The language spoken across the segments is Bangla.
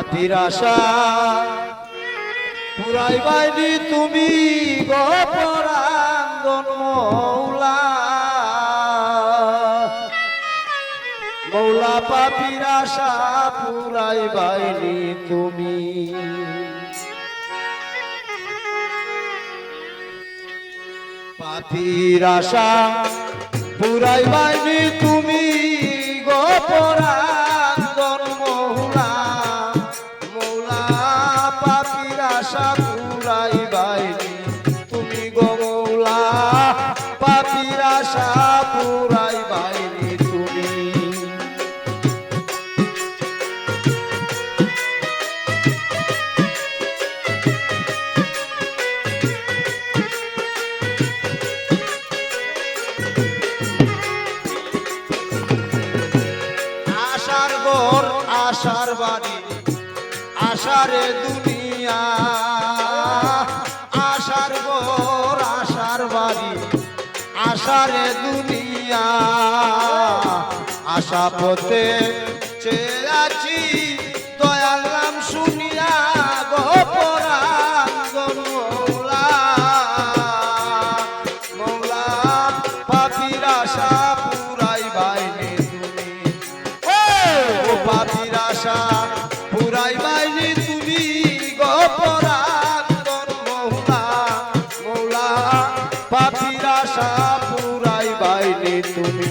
পাতির আশা পুরাই বাইনি তুমি গপরাঙ্গন মৌলা। মৌলা পাপির আশা পুরাই বাইনি তুমি। পাপির আশা পুরাই বাইনি তুমি আশার বর, আশার বাড়ি, আশারে দুনিয়া। আশার বর, আশার বাড়ি, আশারে দুনিয়া। আশা পথে চেয়ে পুরাই বাইনি তুমি গোপরাঙ্গন মৌলা মৌলা পাপির আশা পুরাই বাইনি তুমি।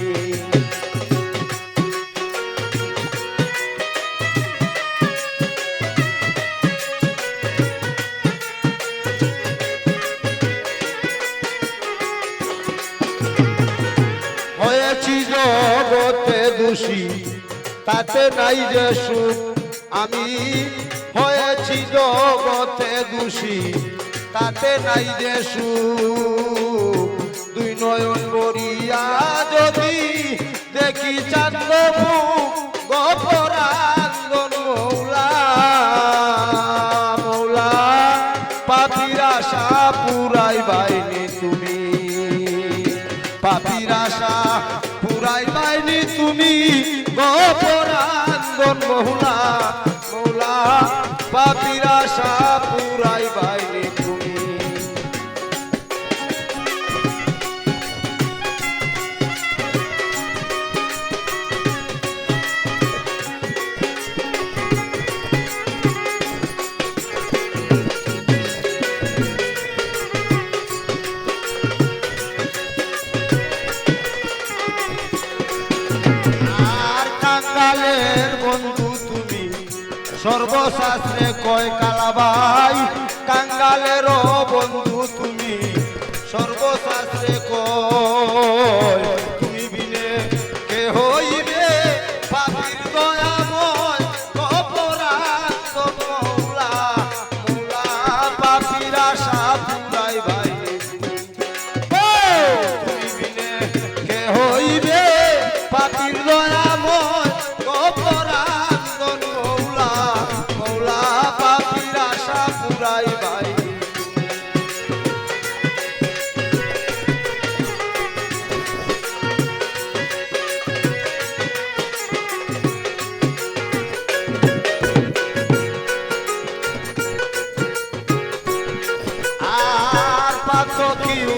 হয়েছি জগতে দোষী, তাতে নাই যে সুখ। আমি হয়েছি জগতে দোষী, তাতে নাই যে দুই নয়ন করিয়া যদি দেখি চান্দ গপরাঙ্গন মৌলা মৌলা, পাপির আশা পুরাই বাইনি তুমি। পাপির আশা পুরাই বাইনি তুমি গপরাঙ্গন আশা সর্বশাস্ত্রে কয় কালাবাই কাঙ্গালেরও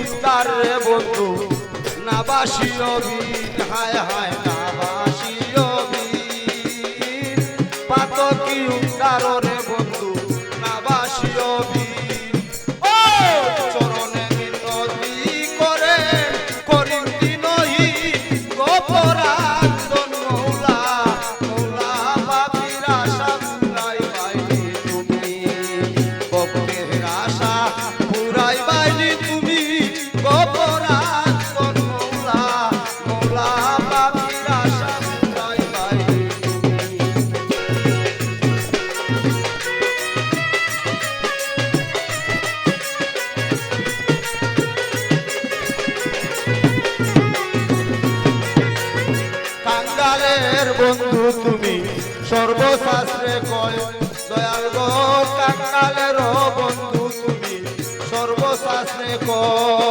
কি উত্তার রে বন্ধু নাবাসী অবিন হায় হায় নাবাসী কাঙ্গালের বন্ধু তুমি সর্বশাস্ত্রে কয় দয়াল গো কাকালের বন্ধু তুমি সর্বশাস্ত্রে কয়।